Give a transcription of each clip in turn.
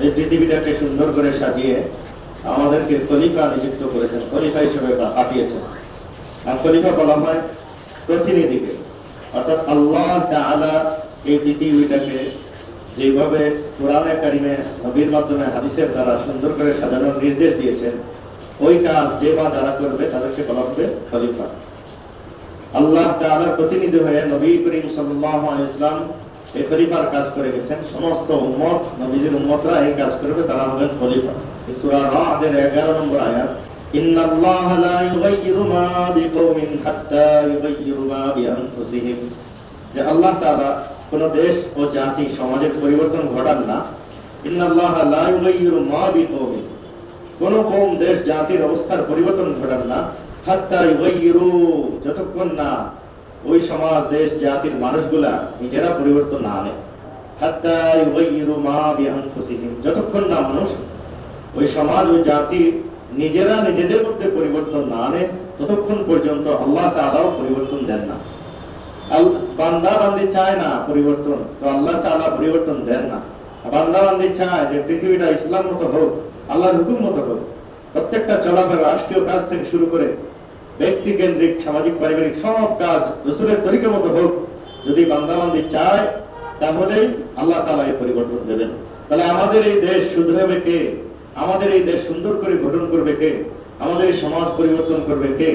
এই পৃথিবীটাকে সুন্দর করে সাজিয়ে আমাদেরকে খলিফা নিযুক্ত করেছেন। খলিফা হিসেবে পাঠিয়েছেন। আর খলিফা বলা হয় প্রতিনিধিকে। অর্থাৎ আল্লাহ তাআলা এই পৃথিবীটাকে যেভাবে কোরআনে কারিমে, নবীর মাধ্যমে, হাদিসের দ্বারা সুন্দর করে সাজানোর নির্দেশ দিয়েছেন, ওই কাজ যে বা যারা করবে তাদেরকে বলা হবে খলিফা। আল্লাহ তাআলার প্রতিনিধি হয়ে নবী করিম আলাইহি ইসলাম এই খলিফার কাজ করে গেছেন। সমস্ত উম্মত, নবীজির উম্মতরা এই কাজ করবে, তারা হবেন খলিফা। রাদের 11 নম্বর আয়াত লা মা বিকওমিন হাত্তা মা বিআনফুসিহিম। যে আল্লাহ তাআলা কোন দেশ ও জাতি, সমাজের পরিবর্তন ঘটান না। ইন্না আল্লাহ লা ইউগাইয়িরু মা বিকওমিন। কোন দেশ, জাতির অবস্থার পরিবর্তন ঘটান না। হাত্তা যতক্ষণ না ওই সমাজ, দেশ, জাতির মানুষগুলা নিজেরা পরিবর্তন না আনে। যতক্ষণ না মানুষ ওই সমাজ, ওই জাতি নিজেরা নিজেদের মধ্যে পরিবর্তন না আনে, ততক্ষণ পর্যন্ত আল্লাহ তাআলাও পরিবর্তন দেন না। বান্দা বান্দি চায় না পরিবর্তন, তো আল্লাহ তাআলা পরিবর্তন দেন না। বান্দা বান্দি চায় যে পৃথিবীটা ইসলাম মতো হোক, আল্লাহর হুকুম মতো হোক, প্রত্যেকটা চলাফেরা রাষ্ট্রীয় কাজ থেকে শুরু করে ব্যক্তি কেন্দ্রিক সামাজিক, পারিবারিক সব কাজ রসুলের তরিকা মতো হোক, যদি বান্দা বান্দি চায়, তাহলেই আল্লাহ তাআলা এই পরিবর্তন দেবেন। তাহলে আমাদের এই দেশ শুধরাবে কে? আমাদের এই দেশ সুন্দর করে গঠন করবে কে? আমাদের সমাজ পরিবর্তন করবে কে?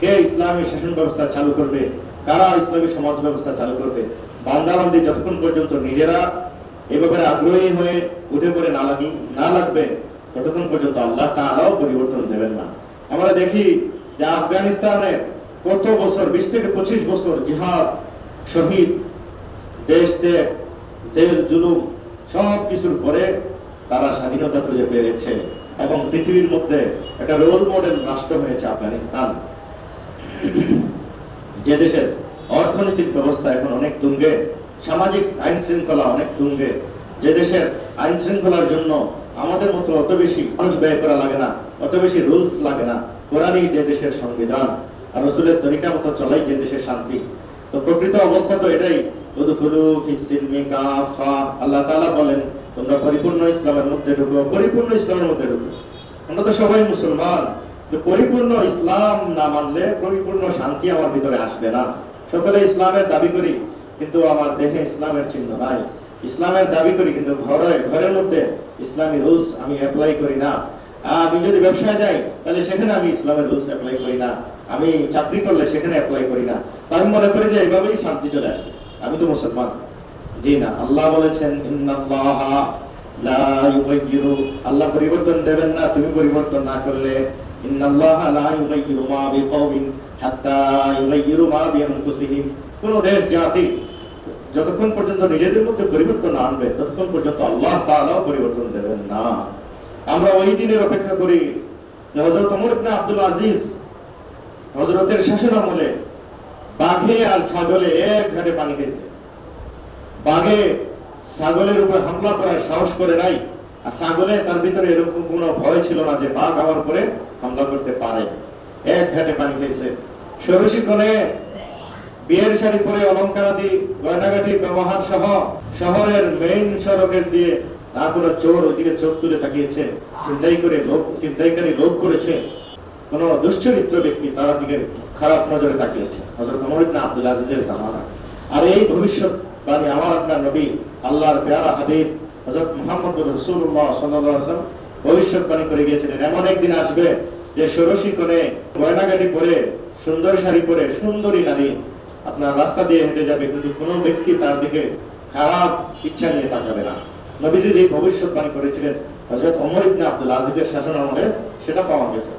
কে ইসলামী শাসন ব্যবস্থা চালু করবে? কারা ইসলামী সমাজ ব্যবস্থা চালু করবে? বান্দাবান্দি যতক্ষণ পর্যন্ত নিজেরা এই ব্যাপারে আগ্রহী হয়ে উঠে পড়ে না লাগি না লাগবে, ততক্ষণ পর্যন্ত আল্লাহ তাআলাও পরিবর্তন দেবেন না। আমরা দেখি যে আফগানিস্তানে কত বছর, বিশ থেকে পঁচিশ বছর জিহাদ, শহীদ, দেশ ত্যাগ, জেল, জুলুম সব কিছুর পরে তারা স্বাধীনতা খুঁজে পেয়েছে এবং পৃথিবীর মধ্যে একটা রোল মডেল রাষ্ট্র হয়েছে আফগানিস্তান। যে দেশের অর্থনৈতিক ব্যবস্থা এখন অনেক তুঙ্গে, সামাজিক আইন শৃঙ্খলা অনেক তুঙ্গে, যে দেশের আইন শৃঙ্খলার জন্য আমাদের মতো অত বেশি মানুষ ব্যয় করা লাগে না, অত বেশি রুলস লাগে না। কোরআনই যে দেশের সংবিধান, আর রসুলের তরিকা মতো চলাই যে দেশের শান্তি। তো প্রকৃত অবস্থা তো এটাই। আল্লাহ তাআলা বলেন, তোমরা পরিপূর্ণ ইসলামের মধ্যে ঢুকো, পরিপূর্ণ ইসলামের মধ্যে ঢুকো। আমরা তো সবাই মুসলমান। পরিপূর্ণ ইসলাম না মানলে পরিপূর্ণ শান্তি আমার ভিতরে আসবে না। সকলে ইসলামের দাবি করি, কিন্তু আমার দেহে ইসলামের চিহ্ন নাই। ইসলামের দাবি করি, কিন্তু ঘরে ঘরের মধ্যে ইসলামী রুলস আমি অ্যাপ্লাই করি না। আমি যদি ব্যবসায় যাই, তাহলে সেখানে আমি ইসলামের রুলস অ্যাপ্লাই করি না। আমি চাকরি করলে সেখানে অ্যাপ্লাই করি না। আমি মনে করি যে এইভাবেই শান্তি চলে আসবে আমি তো মুসলমান। জি না, আল্লাহ বলেছেন আল্লাহ পরিবর্তন দেবেন না, তুমি পরিবর্তন না করলে। কোন দেশ, জাতি যতক্ষণ পর্যন্ত নিজেদের মধ্যে পরিবর্তন আনবে, ততক্ষণ পর্যন্ত আল্লাহ তাআলাও পরিবর্তন দেবেন না। আমরা ওই দিনের অপেক্ষা করি যে হযরত ওমর ইবনে আব্দুল আজিজ হযরতের শাসন আমলে বাঘে আর ছাগলে এক ঘাটে পানি খেয়েছে বাঘে ছাগলের উপরে হামলা করার সাহস করে নাই, আর ছাগলে তার ভিতরে এরকম কোনো ভয় ছিল না যে বাঘ আমার উপরে হামলা করতে পারে। এক ঘাটে পানি খেয়েছে কোণে বিয়ের শাড়ি পরে অলঙ্কারাদি গয়নাগাটি ব্যবহার সহ শহরের মেইন সড়কের দিয়ে তা কোনো চোর ওইদিকে চোখ তুলে তাকিয়েছে চিন্তাই করে লোক চিন্তাইকারী লোক করেছে। কোন দুশ্চরিত্র ব্যক্তি তারা দিকে খারাপ নজরে তাকিয়েছে। হযরত ওমর ইবনে আব্দুল আজিজের জামানা। আর এই ভবিষ্যৎ বাণী আমার আপনার নবী, আল্লাহর পেয়ারা হাবিব, হযরত মুহাম্মদ আলাইহি ওয়াসাল্লাম ভবিষ্যৎবাণী করে গিয়েছিলেন। এমন একদিন আসবে যে ষোড়শী করে গয়নাগাটি পরে, সুন্দর শাড়ি পরে সুন্দরী নারী আপনার রাস্তা দিয়ে হেঁটে যাবে, কিন্তু কোনো ব্যক্তি তার দিকে খারাপ ইচ্ছা নিয়ে তাকাবে না। নবীজি যে ভবিষ্যৎবাণী করেছিলেন হজরত অমর ইবনে আব্দুল আজিজের শাসন আমাদের সেটা পাওয়া গেছে।